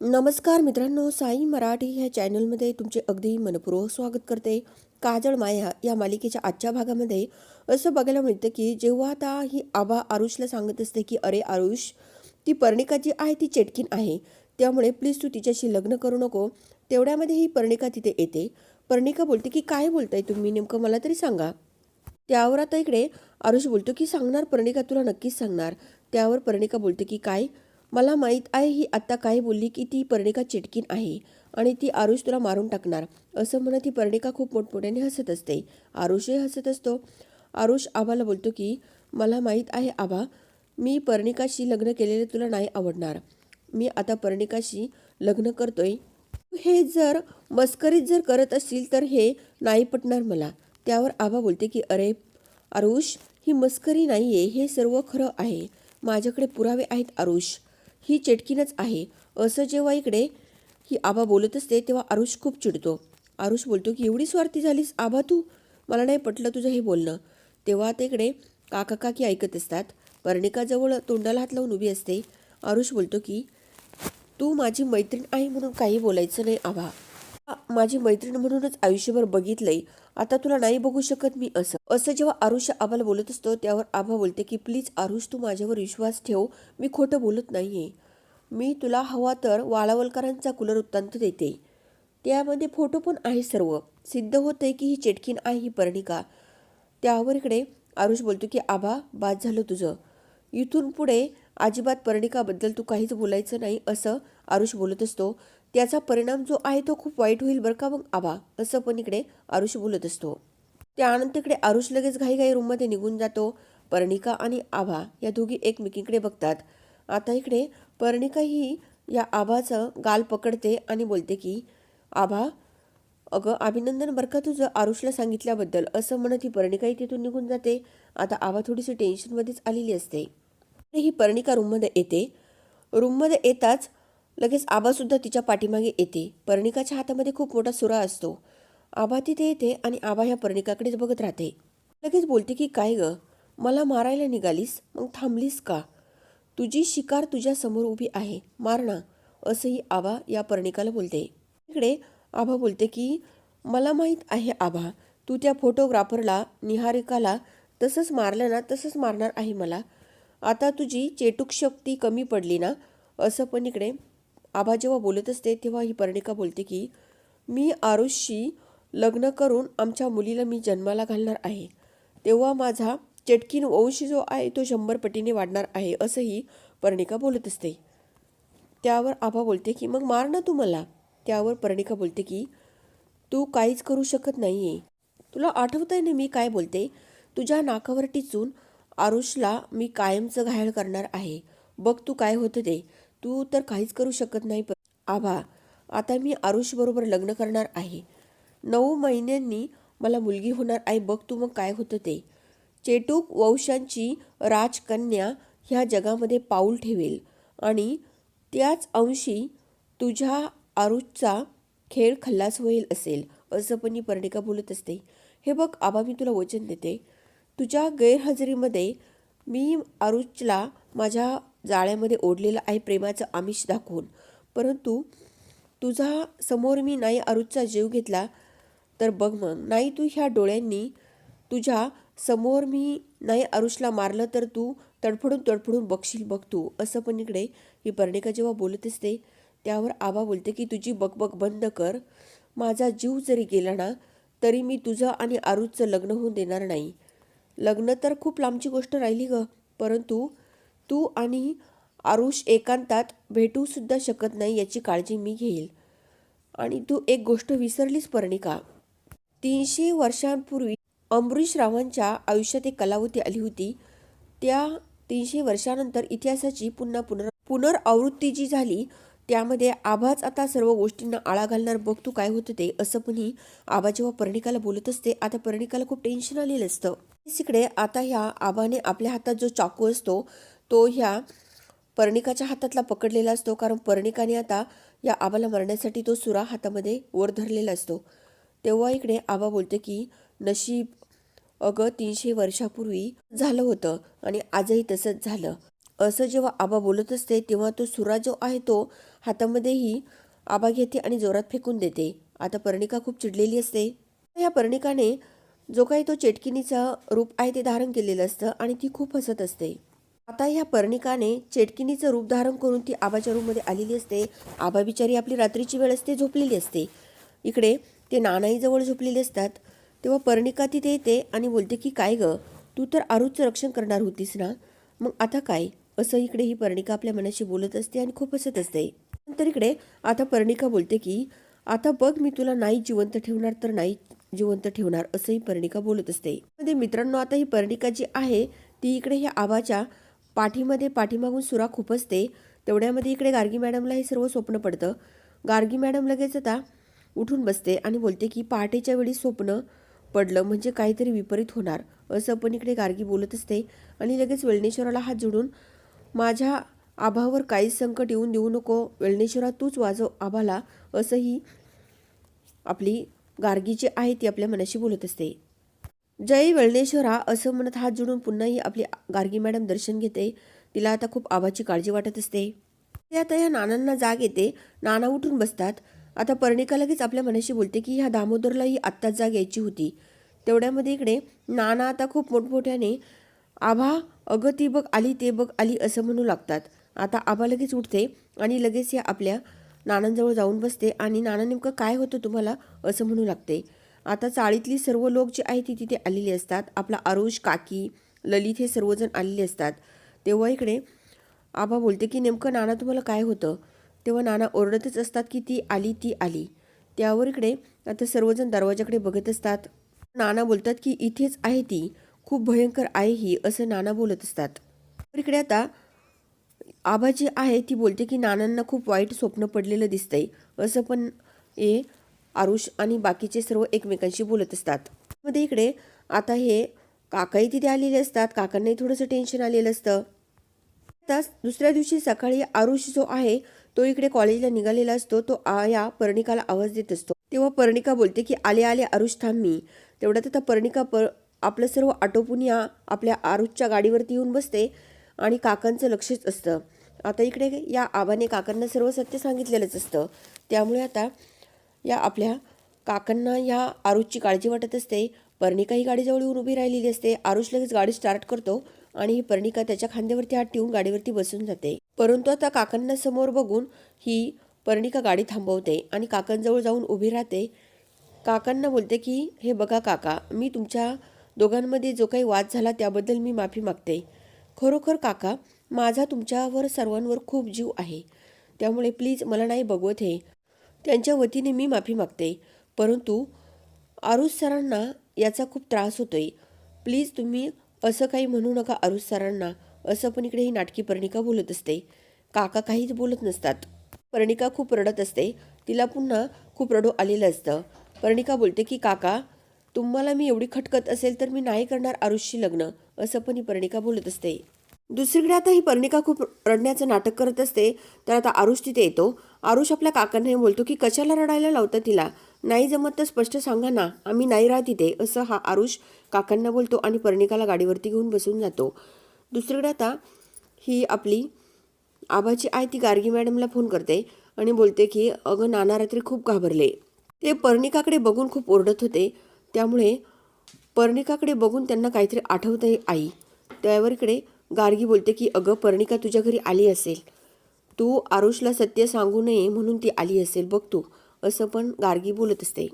नमस्कार मित्रांनो साई मराठी ह्या चॅनलमध्ये तुमचे अगदी मनपूर्वक स्वागत करते. काजळ माया या मालिकेच्या आजच्या भागामध्ये असं बघायला मिळतं की जेव्हा आता ही आबा आरुषला सांगत असते की अरे आरुष ती पर्णिका जी आहे ती चेटकीन आहे. त्यामुळे प्लीज तू तिच्याशी लग्न करू नको. तेवढ्यामध्ये ही पर्णिका तिथे येते. पर्णिका बोलते की काय बोलताय तुम्ही? नेमकं मला तरी सांगा. त्यावर आता इकडे आरुष बोलतो की सांगणार पर्णिका तुला नक्कीच सांगणार. त्यावर पर्णिका बोलते की काय? मला माहीत आहे ही आत्ता काय बोलली की ती पर्णिका चिटकीन आहे आणि ती आरुष तुला मारून टाकणार. असं म्हणत ती पर्णिका खूप मोठमोठ्याने हसत असते. आरुषही हसत असतो. आरुष आबाला बोलतो की मला माहीत आहे आबा मी पर्णिकाशी लग्न केलेले तुला नाही आवडणार. मी आता पर्णिकाशी लग्न करतोय. हे जर मस्करीत जर करत असतील तर हे नाही पटणार मला. त्यावर आबा बोलते की अरे आरुष ही मस्करी नाही आहे हे सर्व खरं आहे. माझ्याकडे पुरावे आहेत आरुष. ही चेटकीनच आहे. असं जेव्हा इकडे ही आबा बोलत असते तेव्हा आरुष खूप चिडतो. आरुष बोलतो की एवढी स्वार्थी झालीस आबा तू? मला नाही पटलं तुझं हे बोलणं. तेव्हा तिकडे इकडे काका काकी ऐकत असतात. पर्णिकाजवळ तोंडाला हात लावून उभी असते. आरुष बोलतो की तू माझी मैत्रीण आहे म्हणून काही बोलायचं नाही आभा माझी मैत्रीण म्हणूनच आयुष्यभर बघितलंय. आता तुला नाही बघू शकत मी असं. असं जेव्हा आरुष आबाला बोलत असतो त्यावर आभा बोलते की प्लीज आरुष तू माझ्यावर विश्वास ठेव. मी खोटं बोलत नाहीये. मी तुला हवा तर वालावलकरांचा कुलर वृत्तांत देते. त्यामध्ये फोटो पण आहे सर्व. सिद्ध होतंय की ही चेटकीन आहे ही पर्णिका. त्यावर इकडे आरुष बोलतो की आबा बाद झालं तुझं. इथून पुढे अजिबात पर्णिकाबद्दल तू काहीच बोलायचं नाही असं आरुष बोलत असतो. त्याचा परिणाम जो आहे तो खूप वाईट होईल बरं का? मग आबा असं पण इकडे आरुष बोलत असतो. त्यानंतर इकडे आरुष लगेच घाईघाई रूममध्ये निघून जातो. पर्णिका आणि आभा या दोघी एकमेकींकडे बघतात. आता इकडे पर्णिका ही या आभाचं गाल पकडते आणि बोलते की आभा अगं अभिनंदन बरं का तुझं आरुषला सांगितल्याबद्दल? असं म्हणत ही पर्णिकाही तिथून निघून जाते. आता आभा थोडीशी टेन्शनमध्येच आलेली असते. ही पर्णिका रूममध्ये येते. रूममध्ये येताच लगेच आबासुद्धा तिच्या पाठीमागे येते. पर्णिकाच्या हातामध्ये खूप मोठा सुरा असतो. आबा तिथे येते आणि आबा ह्या पर्णिकाकडेच बघत राहते. लगेच बोलते की काय ग? मला मारायला निघालीस? मग थांबलीस का? तुझी शिकार तुझ्यासमोर उभी आहे. मारणा असंही आबा या पर्णिकाला बोलते. इकडे आबा बोलते की मला माहीत आहे आबा तू त्या फोटोग्राफरला निहारिकाला तसंच मारलं ना तसंच मारणार आहे मला. आता तुझी चेटूक शक्ती कमी पडली ना? असं पण इकडे आबा जेव्हा बोलत असते तेव्हा ही पर्णिका बोलते की मी आरुषशी लग्न करून आमच्या मुलीला मी जन्माला घालणार आहे. तेव्हा माझा चटकीन वंश जो आहे तो शंभर पटीने वाढणार आहे असंही पर्णिका बोलत असते. त्यावर आबा बोलते की मग मार ना तू मला. त्यावर पर्णिका बोलते की तू काहीच करू शकत नाही आहे तुला आठवत आहे ना मी काय बोलते? तुझ्या नाकावर टिचून आरुषला मी कायमचं घायल करणार आहे. बघ तू काय होतं ते. तू तर काहीच करू शकत नाही प- आभा आता मी आरुषबरोबर लग्न करणार आहे. नऊ महिन्यांनी मला मुलगी होणार आहे बघ तू मग काय होतं ते. चेटूक वंशांची राजकन्या ह्या जगामध्ये पाऊल ठेवेल आणि त्याच अंशी तुझ्या आरुषचा खेळ खल्लास होईल असेल असं पण मी पर्णिका बोलत असते. हे बघ आबा मी तुला वचन देते. तुझ्या गैरहजेरीमध्ये मी आरुषला माझ्या जाळ्यामध्ये ओढलेलं आहे प्रेमाचं आमिष दाखवून. परंतु तुझा समोर मी नाही अरुजचा जीव घेतला तर बघ मग नाही तू ह्या डोळ्यांनी तुझ्या समोर मी नाही आरुषला मारलं तर तू तडफडून तडफडून बघशील बघ तू. असं पण इकडे ही पर्णिका जेव्हा बोलत असते त्यावर आबा बोलते की तुझी बकबक बंद कर. माझा जीव जरी गेला ना तरी मी तुझं आणि आरुजचं लग्न होऊन देणार नाही. लग्न तर खूप लांबची गोष्ट राहिली ग परंतु तू आणि आरुष एकांतात भेटूसुद्धा शकत नाही याची काळजी मी घेईल. आणि तू एक गोष्ट विसरलीस पर्णिका. तीनशे वर्षांपूर्वी अमरीश रावांच्या आयुष्यात एक कलावती आली होती. त्या तीनशे वर्षानंतर इतिहासाची पुन्हा पुनर पुनरावृत्ती जी झाली त्यामध्ये आभाच आता सर्व गोष्टींना आळा घालणार बघ तू काय होतं ते असं पण ही आबा जेव्हा पर्णिकाला बोलत असते आता पर्णिकाला खूप टेन्शन आलेलं असतं. इकडे आता ह्या आबाने आपल्या हातात जो चाकू असतो तो ह्या पर्णिकाच्या हातातला पकडलेला असतो. कारण पर्णिकाने आता या आबाला मारण्यासाठी तो सुरा हातामध्ये वर धरलेला असतो. तेव्हा इकडे आबा बोलते की नशीब अगं तीनशे वर्षापूर्वी झालं होतं आणि आजही तसंच झालं. असं जेव्हा आबा बोलत असते तेव्हा तो सुरा जो आहे तो हातामध्येही आबा घेते आणि जोरात फेकून देते. आता पर्णिका खूप चिडलेली असते. या पर्णिकाने जो काही तो चेटकिनीचं रूप आहे ते धारण केलेलं असतं आणि ती खूप हसत असते. आता ह्या पर्णिकाने चेटकिनीचं रूप धारण करून ती आबाच्या रूममध्ये आलेली असते. आबा बिचारी आपली रात्रीची वेळ असते झोपलेली असते. इकडे ते नानाईजवळ झोपलेले असतात. तेव्हा पर्णिका तिथे येते आणि बोलते की काय ग तू तर आरूचं रक्षण करणार होतीस ना? मग आता काय? असं इकडे ही पर्णिका आपल्या मनाशी बोलत असते आणि खूप हसत असते. नंतर इकडे आता पर्णिका बोलते की आता बघ मी तुला नाही जिवंत ठेवणार तर नाही जिवंत ठेवणार असंही पर्णिका बोलत असते. मध्ये मित्रांनो आता ही पर्णिका जी आहे ती इकडे ह्या आबाच्या पाठीमध्ये पाठीमागून सुरा खूप असते तेवढ्यामध्ये इकडे गार्गी मॅडमला हे सर्व स्वप्न पडतं. गार्गी मॅडम लगेच आता उठून बसते आणि बोलते की पहाटेच्या वेळी स्वप्न पडलं म्हणजे काहीतरी विपरीत होणार असं पण इकडे गार्गी बोलत असते आणि लगेच वेळणेश्वराला हात जोडून माझ्या आभावर काहीच संकट येऊन देऊ नको वेळणेश्वरा तूच वाजव आभाला असंही आपली गार्गी जी आहे ती आपल्या मनाशी बोलत असते. जय वेळणेश्वरा असं म्हणत हात जोडून पुन्हाही आपली गार्गी मॅडम दर्शन घेते. तिला आता खूप आबाची काळजी वाटत असते. ते आता या नानांना जाग येते. नाना उठून बसतात. आता पर्णिका लगेच आपल्या मनाशी बोलते की ह्या दामोदरलाही आत्ताच जाग यायची होती. तेवढ्यामध्ये इकडे नाना आता खूप मोठमोठ्याने आभा अगं ती बघ आली ते बघ आली असं म्हणू लागतात. आता आभा लगेच उठते आणि लगेच या आपल्या नानांजवळ जाऊन बसते. आणि नाना नेमकं काय होतं तुम्हाला? असं म्हणू लागते. आता चाळीतली सर्व लोक जे आहे ती तिथे आलेली असतात. आपला आरुष काकी ललित हे सर्वजण आलेले असतात. तेव्हा इकडे आबा बोलते की नेमकं नाना तुम्हाला काय होतं? तेव्हा नाना ओरडतच असतात की ती आली ती आली. त्यावर इकडे आता सर्वजण दरवाजाकडे बघत असतात. नाना बोलतात की इथेच आहे ती. खूप भयंकर आहे ही असं नाना बोलत असतात. इकडे आता आबा जी आहे ती बोलते की नानांना खूप वाईट स्वप्न पडलेलं दिसतंय. असं पण ए आरुष आणि बाकीचे सर्व एकमेकांशी बोलत असतात. मध्ये इकडे आता हे काकाही तिथे आलेले असतात. काकांनाही थोडंसं टेन्शन आलेलं असतं. आताच दुसऱ्या दिवशी सकाळी आरुष जो आहे तो इकडे कॉलेजला निघालेला असतो. तो आ या पर्णिकाला आवाज देत असतो. तेव्हा पर्णिका बोलते की आले आले आरुष थांब मी. तेवढ्यात आता पर्णिका पर आपलं सर्व आटोपून या आपल्या आरुषच्या गाडीवरती येऊन बसते आणि काकांचं लक्षच असतं. आता इकडे या आबाने काकांना सर्व सत्य सांगितलेलंच असतं. त्यामुळे आता या आपल्या काकांना या आरुषची काळजी वाटत असते. पर्णिका ही गाडीजवळ येऊन उभी राहिलेली असते. आरुष लगेच गाडी स्टार्ट करतो आणि ही पर्णिका त्याच्या खांद्यावरती हात ठेवून गाडीवरती बसून जाते. परंतु आता काकांना समोर बघून ही पर्णिका गाडी थांबवते आणि काकांजवळ जाऊन उभी राहते. काकांना बोलते की हे बघा काका मी तुमच्या दोघांमध्ये जो काही वाद झाला त्याबद्दल मी माफी मागते. खरोखर काका माझा तुमच्यावर सर्वांवर खूप जीव आहे. त्यामुळे प्लीज मला नाही बघवत हे. त्यांच्या वतीने मी माफी मागते. परंतु आरुष सरांना याचा खूप त्रास होतोय. प्लीज तुम्ही असं काही म्हणू नका आरुष सरांना. असं पण इकडे ही नाटकी पर्णिका बोलत असते. काका काहीच बोलत नसतात. पर्णिका खूप रडत असते. तिला पुन्हा खूप रडू आलेलं असतं. पर्णिका बोलते की काका तुम्हाला मी एवढी खटकत असेल तर मी नाही करणार आरुषशी लग्न. असं पण ही पर्णिका बोलत असते. दुसरीकडे आता ही पर्णिका खूप रडण्याचं नाटक करत असते. तर आता आरुष तिथे येतो. आरुष आपल्या काकांना बोलतो की कशाला रडायला लावतं तिला? नाही जमत तर स्पष्ट सांगा ना. आम्ही नाही राहत इथे असं हा आरुष काकांना बोलतो आणि पर्णिकाला गाडीवरती घेऊन बसून जातो. दुसरीकडे आता ही आपली आबाची आई ती गार्गी मॅडमला फोन करते आणि बोलते की अगं नाना रात्री खूप घाबरले. ते पर्णिकाकडे बघून खूप ओरडत होते. त्यामुळे पर्णिकाकडे बघून त्यांना काहीतरी आठवतंय आई. त्यावर इकडे गार्गी बोलते की अगं पर्णिका तुझ्या घरी आली असेल. तू आरुषला सत्य सांगू नये म्हणून ती आली असेल बघ तू. असं पण गार्गी बोलत असते.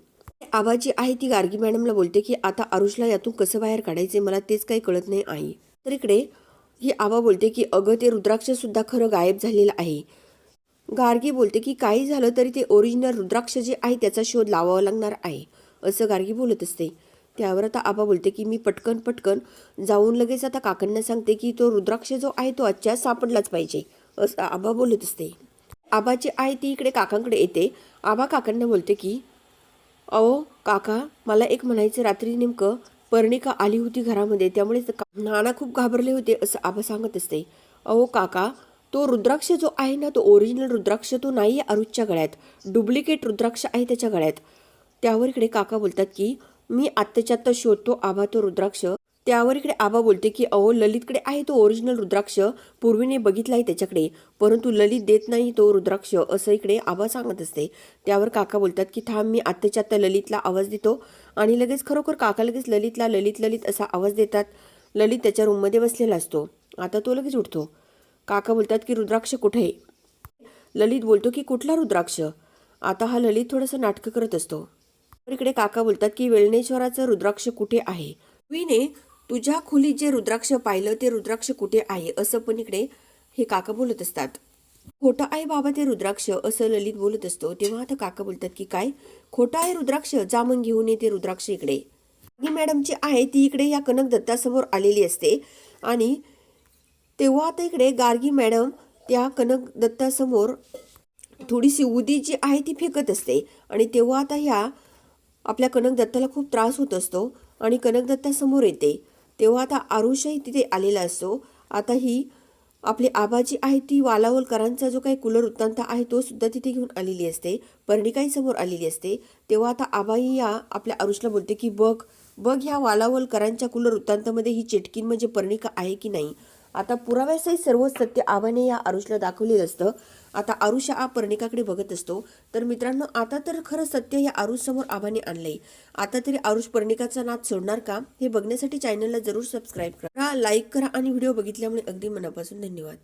आबाजी आहे ती गार्गी मॅडमला बोलते की आता आरुषला यातून कसं बाहेर काढायचे मला तेच काही कळत नाही आई. तर इकडे ही आबा बोलते की अगं ते रुद्राक्षसुद्धा खरं गायब झालेलं आहे. गार्गी बोलते की काही झालं तरी ते ओरिजिनल रुद्राक्ष जे आहे त्याचा शोध लावावा लागणार आहे असं गार्गी बोलत असते. त्यावर आता आबा बोलते की मी पटकन पटकन जाऊन लगेच आता काकांना सांगते की तो रुद्राक्ष जो आहे तो आजच्या सापडलाच पाहिजे. असं आबा बोलत असते. आबाची आई ती इकडे काकांकडे येते. आबा काकांना बोलते की अहो काका मला एक म्हणायचं रात्री नेमकं पर्णिका आली होती घरामध्ये त्यामुळे का- नाना खूप घाबरले होते असं आबा सांगत असते. अहो काका तो रुद्राक्ष जो आहे ना तो ओरिजिनल रुद्राक्ष तो नाही आहे अरुजच्या गळ्यात. डुप्लिकेट रुद्राक्ष आहे त्याच्या गळ्यात. त्यावर इकडे काका बोलतात की मी आत्ताच्या आत्ता शोधतो आबा तो रुद्राक्ष त्यावर इकडे आबा बोलते की अहो ललितकडे आहे तो ओरिजिनल रुद्राक्ष. पूर्वीने बघितला आहे त्याच्याकडे. परंतु ललित देत नाही तो रुद्राक्ष असं इकडे आबा सांगत असते. त्यावर काका बोलतात की थांब मी आत्ताच्या आत्ता ललितला आवाज देतो. आणि लगेच खरोखर काका लगेच ललितला ललित ललित असा आवाज देतात. ललित त्याच्या रूममध्ये बसलेला असतो. आता तो लगेच उठतो. काका बोलतात की रुद्राक्ष कुठे आहे? ललित बोलतो की कुठला रुद्राक्ष? आता हा ललित थोडंसं नाटकं करत असतो. इकडे काका बोलतात की वेळनेश्वराचं रुद्राक्ष कुठे आहे? विने तुझ्या खोलीत जे रुद्राक्ष पाहिलं ते रुद्राक्ष कुठे आहे? असं पण इकडे हे काका बोलत असतात. खोटं आहे बाबा ते रुद्राक्ष असं ललित बोलत असतो. तेव्हा आता काका बोलतात की काय? खोटं आहे रुद्राक्ष? जा मग घेऊन ये ते रुद्राक्ष इकडे. ही मॅडम जी आहे ती इकडे या कनक दत्तासमोर आलेली असते. आणि तेव्हा आता इकडे गार्गी मॅडम त्या कनक दत्तासमोर थोडीशी उदी जी आहे ती फेकत असते. आणि तेव्हा आता ह्या आपल्या कनक दत्ताला खूप त्रास होत असतो आणि कनक दत्तासमोर येते. तेव्हा आता आरुषही तिथे आलेला असतो. आता ही आपली आबाजी आहे ती वालावलकरांचा जो काही कुलर वृत्तांत आहे तो सुद्धा तिथे घेऊन आलेली असते. पर्णिकाही समोर आलेली असते. तेव्हा आता आबाई या आपल्या आरुषला बोलते की बघ बघ ह्या वालावलकरांच्या कुलर वृत्तांतामध्ये ही चेटकीन म्हणजे पर्णिका आहे की नाही? आता पुराव्यासही सर्व सत्य आव्हाने या आरुषला दाखवलेलं असतं. आता आरुष हा पर्णिकाकडे बघत असतो. तर मित्रांनो आता तर खरं सत्य या आरुष समोर आबाने आणलंय. आता तरी आरुष पर्णिकाचा नाद सोडणार का? हे बघण्यासाठी चॅनलला जरूर सबस्क्राईब करा. लाईक करा आणि व्हिडिओ बघितल्यामुळे अगदी मनापासून धन्यवाद.